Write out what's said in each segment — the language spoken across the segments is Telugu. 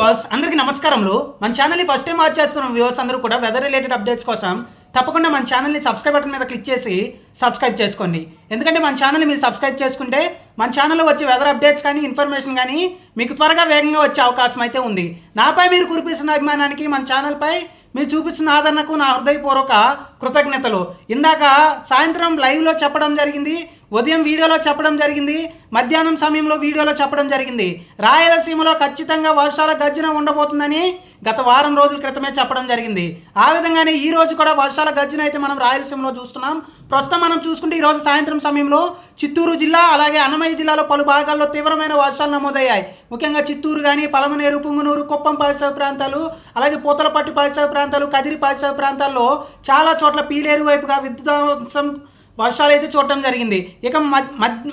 వ్యూవర్స్ అందరికీ నమస్కారములు. మన ఛానల్ని ఫస్ట్ టైం వాచ్ చేస్తున్న వ్యూవర్స్ అందరూ కూడా వెదర్ రిలేటెడ్ అప్డేట్స్ కోసం తప్పకుండా మన ఛానల్ని సబ్స్క్రైబ్ బటన్ మీద క్లిక్ చేసి సబ్స్క్రైబ్ చేసుకోండి. ఎందుకంటే మన ఛానల్ని మీరు సబ్స్క్రైబ్ చేసుకుంటే మన ఛానల్లో వచ్చే వెదర్ అప్డేట్స్ కానీ ఇన్ఫర్మేషన్ కానీ మీకు త్వరగా వేగంగా వచ్చే అవకాశం అయితే ఉంది. నాపై మీరు కురిపిస్తున్న అభిమానానికి మన ఛానల్పై మీరు చూపిస్తున్న ఆదరణకు నా హృదయపూర్వక కృతజ్ఞతలు. ఇందాక సాయంత్రం లైవ్లో చెప్పడం జరిగింది. ఉదయం వీడియోలో చెప్పడం జరిగింది మధ్యాహ్నం సమయంలో వీడియోలో చెప్పడం జరిగింది. రాయలసీమలో ఖచ్చితంగా వర్షాల గర్జన ఉండబోతుందని గత వారం రోజుల క్రితమే చెప్పడం జరిగింది. ఆ విధంగానే ఈ రోజు కూడా వర్షాల గర్జన అయితే మనం రాయలసీమలో చూస్తున్నాం. ప్రస్తుతం మనం చూసుకుంటే ఈరోజు సాయంత్రం సమయంలో చిత్తూరు జిల్లా అలాగే అన్నమయ్య జిల్లాలో పలు భాగాల్లో తీవ్రమైన వర్షాలు నమోదయ్యాయి. ముఖ్యంగా చిత్తూరు కానీ పలమనేరు పుంగునూరు కుప్పం పరిసర ప్రాంతాలు అలాగే పూతలపట్టు పరిసర ప్రాంతాలు కదిరి పరిసర ప్రాంతాల్లో చాలా చోట్ల పీలేరు వైపుగా విధ్వంసం వర్షాలు అయితే చూడటం జరిగింది. ఇక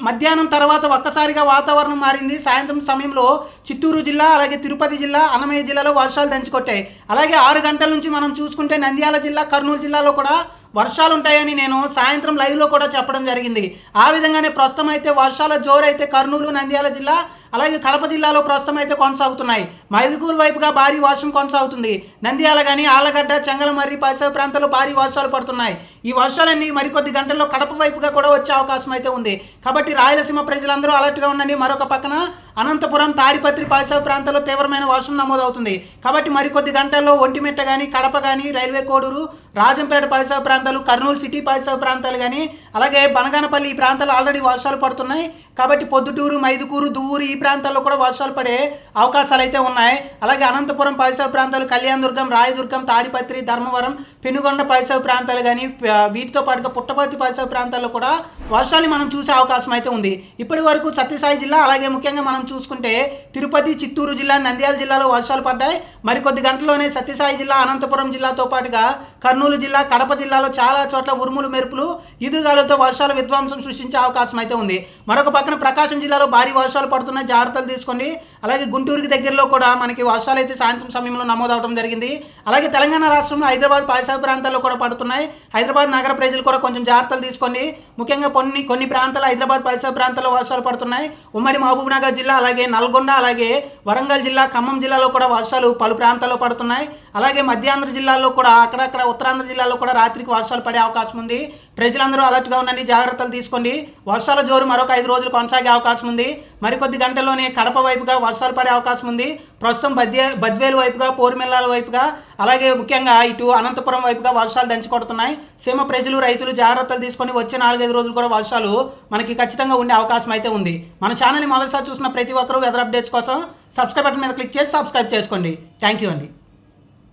మధ్యాహ్నం తర్వాత ఒక్కసారిగా వాతావరణం మారింది. సాయంత్రం సమయంలో చిత్తూరు జిల్లా అలాగే తిరుపతి జిల్లా అన్నమయ్య జిల్లాలో వర్షాలు దంచుకొట్టాయి. అలాగే ఆరు గంటల నుంచి మనం చూసుకుంటే నంద్యాల జిల్లా కర్నూలు జిల్లాలో కూడా వర్షాలు ఉంటాయని నేను సాయంత్రం లైవ్లో కూడా చెప్పడం జరిగింది. ఆ విధంగానే ప్రస్తుతం అయితే వర్షాల జోరు అయితే కర్నూలు నంద్యాల జిల్లా అలాగే కడప జిల్లాలో ప్రస్తుతం అయితే కొనసాగుతున్నాయి. మైదుకూరు వైపుగా భారీ వర్షం కొనసాగుతుంది. నంద్యాల కానీ ఆలగడ్డ చెంగలమర్రి పరిసర ప్రాంతాల్లో భారీ వర్షాలు పడుతున్నాయి. ఈ వర్షాలన్నీ మరికొద్ది గంటల్లో కడప వైపుగా కూడా వచ్చే అవకాశం అయితే ఉంది. కాబట్టి రాయలసీమ ప్రజలందరూ అలర్ట్గా ఉండండి. మరొక పక్కన అనంతపురం తాడిపత్రి పరిసర ప్రాంతాల్లో తీవ్రమైన వర్షం నమోదవుతుంది. కాబట్టి మరికొద్ది గంటల్లో ఒంటిమిట్ట కానీ కడప కానీ రైల్వే కోడూరు రాజంపేట పరిసర ప్రాంతాలు కర్నూలు సిటీ పరిసర ప్రాంతాలు కానీ అలాగే బనగానపల్లి ఈ ప్రాంతాలు ఆల్రెడీ వర్షాలు పడుతున్నాయి. కాబట్టి పొద్దుటూరు మైదుకూరు దువ్వూరు ఈ ప్రాంతాల్లో కూడా వర్షాలు పడే అవకాశాలు అయితే ఉన్నాయి. అలాగే అనంతపురం పరిసర ప్రాంతాలు కళ్యాణదుర్గం రాయదుర్గం తాడిపత్రి ధర్మవరం పెనుగొండ పరిసర ప్రాంతాలు కానీ వీటితో పాటుగా పుట్టపర్తి పరిసర ప్రాంతాల్లో కూడా వర్షాలు మనం చూసే అవకాశం అయితే ఉంది. ఇప్పటి వరకు సత్యసాయి జిల్లా అలాగే ముఖ్యంగా మనం చూసుకుంటే తిరుపతి చిత్తూరు జిల్లా నంద్యాల జిల్లాలో వర్షాలు పడ్డాయి. మరికొద్ది గంటల్లోనే సత్యసాయి జిల్లా అనంతపురం జిల్లాతో పాటుగా కర్నూలు జిల్లా కడప జిల్లాలో చాలా చోట్ల ఉరుములు మెరుపులు ఎదురుగాలులతో వర్షాలు విధ్వంసం సృష్టించే అవకాశం అయితే ఉంది. మరొక పక్కన ప్రకాశం జిల్లాలో భారీ వర్షాలు పడుతున్నాయి జాగ్రత్తలు తీసుకోండి. అలాగే గుంటూరుకి దగ్గరలో కూడా మనకి వర్షాలు అయితే సాయంత్రం సమయంలో నమోదవడం జరిగింది. అలాగే తెలంగాణ రాష్ట్రంలో హైదరాబాద్ పరిసర ప్రాంతాల్లో కూడా పడుతున్నాయి. హైదరాబాద్ నగర ప్రజలు కూడా కొంచెం జాగ్రత్తలు తీసుకోండి. ముఖ్యంగా కొన్ని కొన్ని ప్రాంతాలు హైదరాబాద్ పరిసర ప్రాంతాల్లో వర్షాలు పడుతున్నాయి. ఉమ్మడి మహబూబ్ నగర్ జిల్లా అలాగే నల్గొండ అలాగే వరంగల్ జిల్లా ఖమ్మం జిల్లాలో కూడా వర్షాలు పలు ప్రాంతాల్లో పడుతున్నాయి. అలాగే మధ్యాంధ్ర జిల్లాల్లో కూడా అక్కడక్కడ ఉత్తరాంధ్ర జిల్లాలో కూడా రాత్రికి వర్షాలు పడే అవకాశం ఉంది. ప్రజలందరూ అలర్ట్గా ఉండండి జాగ్రత్తలు తీసుకోండి. వర్షాల జోరు మరొక ఐదు రోజులు కొనసాగే అవకాశం ఉంది. మరికొద్ది గంటల్లోనే కడప వైపుగా వర్షాలు పడే అవకాశం ఉంది. ప్రస్తుతం బద్య బద్వేలు వైపుగా పోరుమెల్లాల వైపుగా అలాగే ముఖ్యంగా ఇటు అనంతపురం వైపుగా వర్షాలు దంచుకొడుతున్నాయి. సీమ ప్రజలు రైతులు జాగ్రత్తలు తీసుకొని వచ్చే నాలుగైదు రోజులు కూడా వర్షాలు మనకి ఖచ్చితంగా ఉండే అవకాశం అయితే ఉంది. మన ఛానల్ని మొదటిసారి చూసిన ప్రతి ఒక్కరూ వెదర్ అప్డేట్స్ కోసం సబ్స్క్రైబ్ బటన్ మీద క్లిక్ చేసి సబ్స్క్రైబ్ చేసుకోండి. థ్యాంక్ యూ అండి.